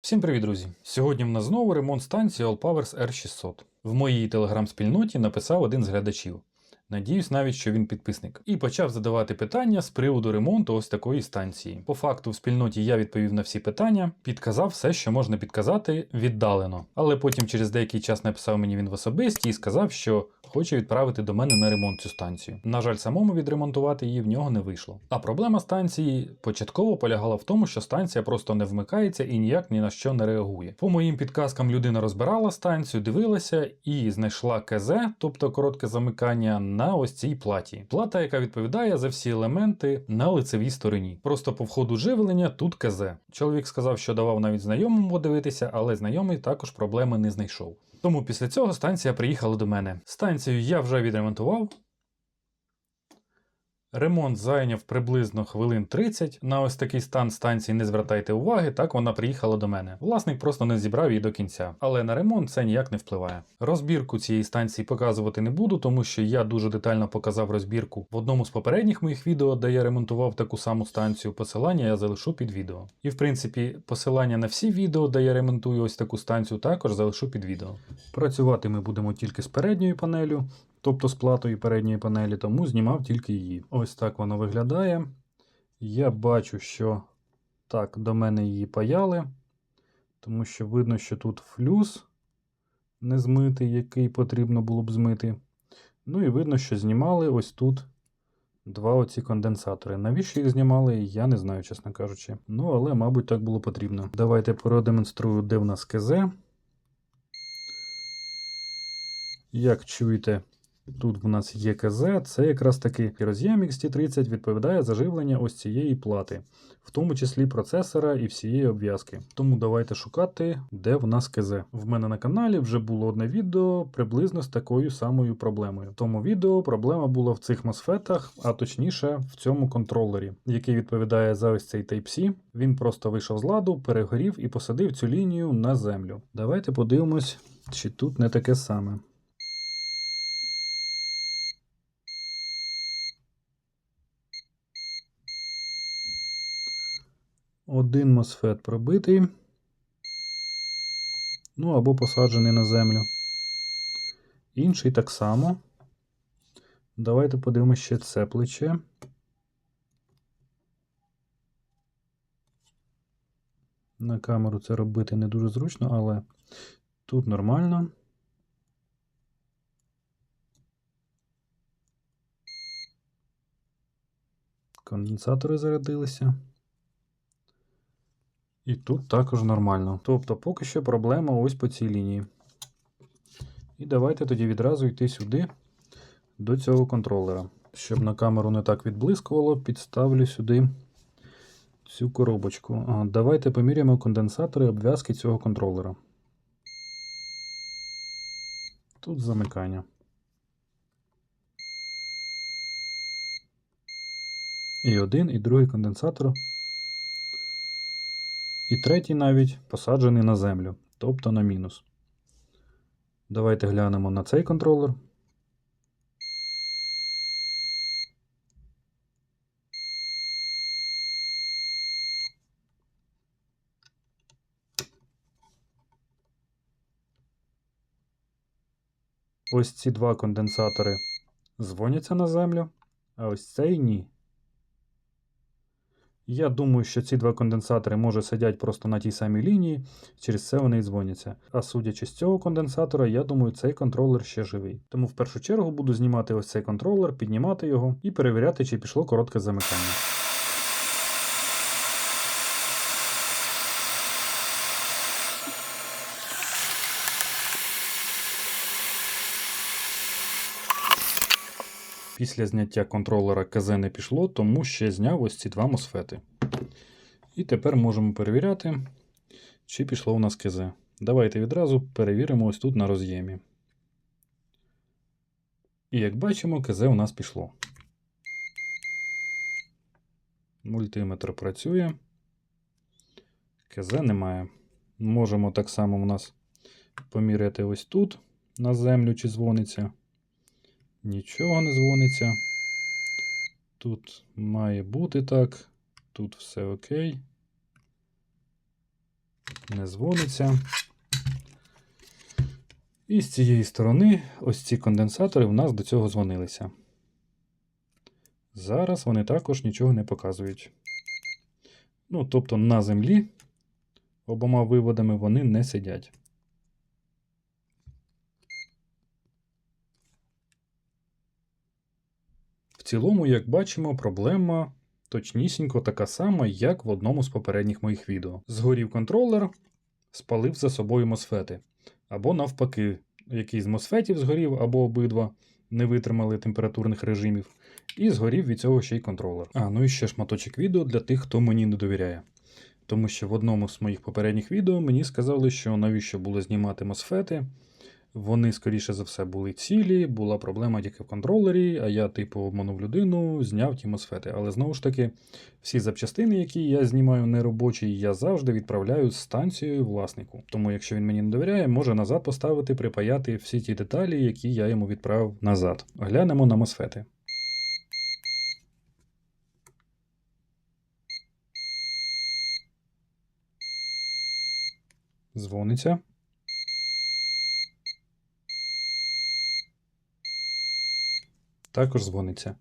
Всім привіт, друзі! Сьогодні в нас знову ремонт станції Allpowers R600. В моїй телеграм-спільноті написав один з глядачів. Надіюсь навіть, що він підписник, і почав задавати питання з приводу ремонту ось такої станції. По факту, в спільноті я відповів на всі питання, підказав все, що можна підказати віддалено. Але потім через деякий час написав мені він в особисті і сказав, що хоче відправити до мене на ремонт цю станцію. На жаль, самому відремонтувати її в нього не вийшло. А проблема станції початково полягала в тому, що станція просто не вмикається і ніяк ні на що не реагує. По моїм підказкам людина розбирала станцію, дивилася і знайшла КЗ, тобто коротке замикання, на ось цій платі. Плата, яка відповідає за всі елементи на лицевій стороні. Просто по входу живлення тут КЗ. Чоловік сказав, що давав навіть знайомому подивитися, але знайомий також проблеми не знайшов. Тому після цього станція приїхала до мене. Станцію я вже відремонтував. Ремонт зайняв приблизно хвилин 30. На ось такий стан станції не звертайте уваги, так вона приїхала до мене. Власник просто не зібрав її до кінця, але на ремонт це ніяк не впливає. Розбірку цієї станції показувати не буду, тому що я дуже детально показав розбірку в одному з попередніх моїх відео, де я ремонтував таку саму станцію. Посилання я залишу під відео. І в принципі, посилання на всі відео, де я ремонтую ось таку станцію, також залишу під відео. Працювати ми будемо тільки з передньою панелю, тобто з платою передньої панелі, тому знімав тільки її. Ось так воно виглядає. Я бачу, що так, до мене її паяли, тому що видно, що тут флюс не змитий, який потрібно було б змити. Ну і видно, що знімали ось тут два оці конденсатори. Навіщо їх знімали, я не знаю, чесно кажучи. Ну, але, мабуть, так було потрібно. Давайте продемонструю, де в нас КЗ. Як чуєте, тут в нас є КЗ, це якраз таки роз'єм XT30 відповідає за живлення ось цієї плати, в тому числі процесора і всієї обв'язки. Тому давайте шукати, де в нас КЗ. В мене на каналі вже було одне відео приблизно з такою самою проблемою. В тому відео проблема була в цих мосфетах, а точніше в цьому контролері, який відповідає за ось цей Type-C. Він просто вийшов з ладу, перегорів і посадив цю лінію на землю. Давайте подивимось, чи тут не таке саме. Один мосфет пробитий. Ну або посаджений на землю. Інший так само. Давайте подивимося ще це плече. На камеру це робити не дуже зручно, але тут нормально. Конденсатори зарядилися. І тут також нормально. Тобто, поки що проблема ось по цій лінії. І давайте тоді відразу йти сюди, до цього контролера. Щоб на камеру не так відблискувало, підставлю сюди цю коробочку. Давайте поміряємо конденсатори обв'язки цього контролера. Тут замикання. І один, і другий конденсатор і третій навіть посаджений на землю, тобто на мінус. Давайте глянемо на цей контролер. Ось ці два конденсатори дзвоняться на землю, а ось цей ні. Я думаю, що ці два конденсатори може сидять просто на тій самій лінії, через це вони і дзвоняться. А судячи з цього конденсатора, я думаю, цей контролер ще живий. Тому в першу чергу буду знімати ось цей контролер, піднімати його і перевіряти, чи пішло коротке замикання. Після зняття контролера КЗ не пішло, тому ще зняв ось ці два мосфети. І тепер можемо перевіряти, чи пішло у нас КЗ. Давайте відразу перевіримо ось тут на роз'ємі. І як бачимо, КЗ у нас пішло. Мультиметр працює. КЗ немає. Можемо так само у нас поміряти ось тут на землю, чи дзвониться. Нічого не дзвониться. Тут має бути так. Тут все окей. не дзвониться. І з цієї сторони ось ці конденсатори в нас до цього дзвонилися. Зараз вони також нічого не показують. Ну, тобто на землі обома виводами вони не сидять. Цілому, як бачимо, проблема точнісінько така сама, як в одному з попередніх моїх відео. Згорів контролер, спалив за собою мосфети. Або навпаки, який з мосфетів згорів, або обидва не витримали температурних режимів, і згорів від цього ще й контролер. А, ну і ще шматочок відео для тих, хто мені не довіряє. Тому що в одному з моїх попередніх відео мені сказали, що навіщо було знімати мосфети. Вони, скоріше за все, були цілі, була проблема тільки в контролері, а я, типу, обманув людину, зняв ті мосфети. Але знову ж таки, всі запчастини, які я знімаю неробочі, я завжди відправляю з станцією власнику. Тому, якщо він мені не довіряє, може назад поставити, припаяти всі ті деталі, які я йому відправив назад. Глянемо на мосфети. Дзвониться. Також дзвониться.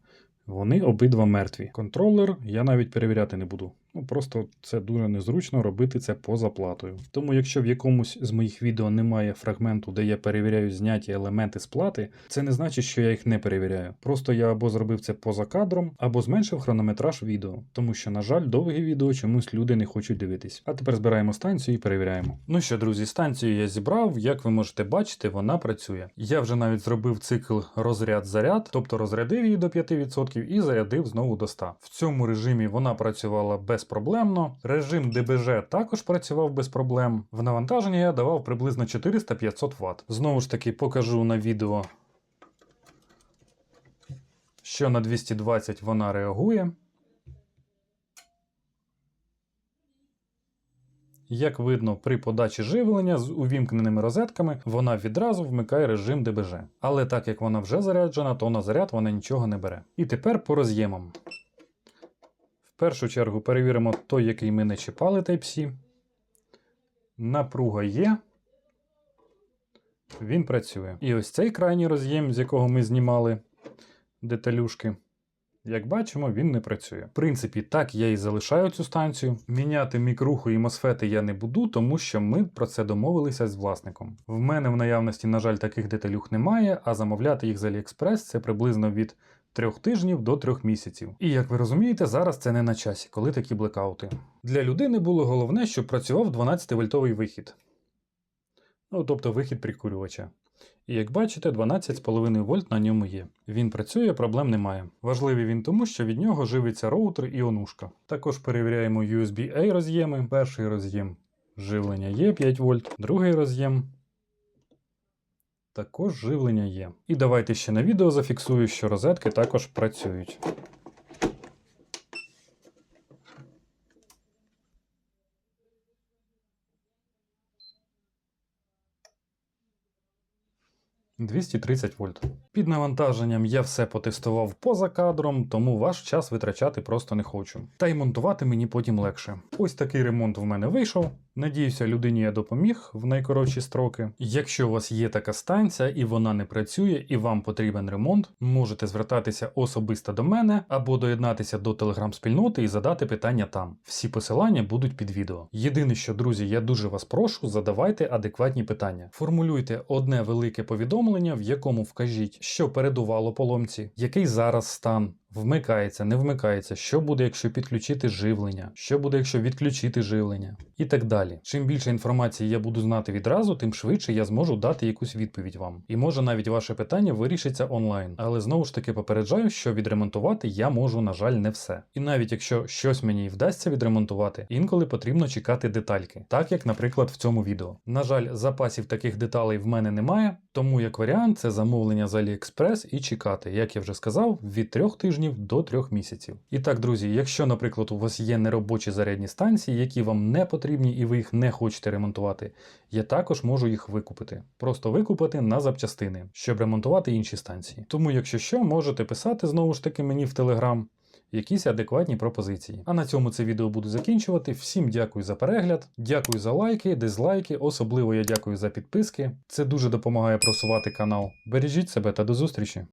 Вони обидва мертві. Контролер я навіть перевіряти не буду. Ну просто це дуже незручно робити це поза платою. Тому, якщо в якомусь з моїх відео немає фрагменту, де я перевіряю зняті елементи з плати, це не значить, що я їх не перевіряю. Просто я або зробив це поза кадром, або зменшив хронометраж відео, тому що, на жаль, довгі відео чомусь люди не хочуть дивитись. А тепер збираємо станцію і перевіряємо. Ну що, друзі, станцію я зібрав. Як ви можете бачити, вона працює. Я вже навіть зробив цикл розряд-заряд, тобто розрядив її до 5% і зарядив знову до 100. В цьому режимі вона працювала безпроблемно. Режим ДБЖ також працював без проблем. В навантаження я давав приблизно 400-500 Вт. Знову ж таки, покажу на відео, що на 220 вона реагує. Як видно, при подачі живлення з увімкненими розетками вона відразу вмикає режим ДБЖ. Але так як вона вже заряджена, то на заряд вона нічого не бере. І тепер по роз'ємам. В першу чергу перевіримо той, який ми не чіпали Type-C. Напруга є. Він працює. І ось цей крайній роз'єм, з якого ми знімали деталюшки. Як бачимо, він не працює. В принципі, так я і залишаю цю станцію. Міняти мікруху і мосфети я не буду, тому що ми про це домовилися з власником. В мене в наявності, на жаль, таких деталюх немає, а замовляти їх з AliExpress це приблизно від трьох тижнів до трьох місяців. І як ви розумієте, зараз це не на часі, коли такі блекаути. Для людини було головне, щоб працював 12-вольтовий вихід. Ну, тобто вихід прикурювача. І як бачите, 12,5 вольт на ньому є. Він працює, проблем немає. Важливий він тому, що від нього живиться роутер і онушка. Також перевіряємо USB-A роз'єми. Перший роз'єм живлення є 5 вольт, другий роз'єм. Також живлення є. І давайте ще на відео зафіксую, що розетки також працюють. «230 вольт. Під навантаженням я все потестував поза кадром, тому ваш час витрачати просто не хочу. Та й монтувати мені потім легше. Ось такий ремонт в мене вийшов. Надіюся, людині я допоміг в найкоротші строки. Якщо у вас є така станція і вона не працює, і вам потрібен ремонт, можете звертатися особисто до мене або доєднатися до телеграм-спільноти і задати питання там. Всі посилання будуть під відео. Єдине, що, друзі, я дуже вас прошу, задавайте адекватні питання. Формулюйте одне велике повідомлення, в якому вкажіть, що передувало поломці, який зараз стан. Вмикається, не вмикається, що буде, якщо підключити живлення, що буде, якщо відключити живлення, і так далі. Чим більше інформації я буду знати відразу, тим швидше я зможу дати якусь відповідь вам. І може навіть ваше питання вирішиться онлайн. Але знову ж таки попереджаю, що відремонтувати я можу, на жаль, не все. І навіть якщо щось мені вдасться відремонтувати, інколи потрібно чекати детальки, так як, наприклад, в цьому відео. На жаль, запасів таких деталей в мене немає, тому як варіант це замовлення з AliExpress і чекати, як я вже сказав, від трьох тижнів до трьох місяців. І так, друзі, якщо, наприклад, у вас є неробочі зарядні станції, які вам не потрібні і ви їх не хочете ремонтувати, я також можу їх викупити. Просто викупити на запчастини, щоб ремонтувати інші станції. Тому, якщо що, можете писати знову ж таки мені в Telegram. якісь адекватні пропозиції. А на цьому це відео буду закінчувати. Всім дякую за перегляд, дякую за лайки, дизлайки. Особливо я дякую за підписки. Це дуже допомагає просувати канал. Бережіть себе та до зустрічі!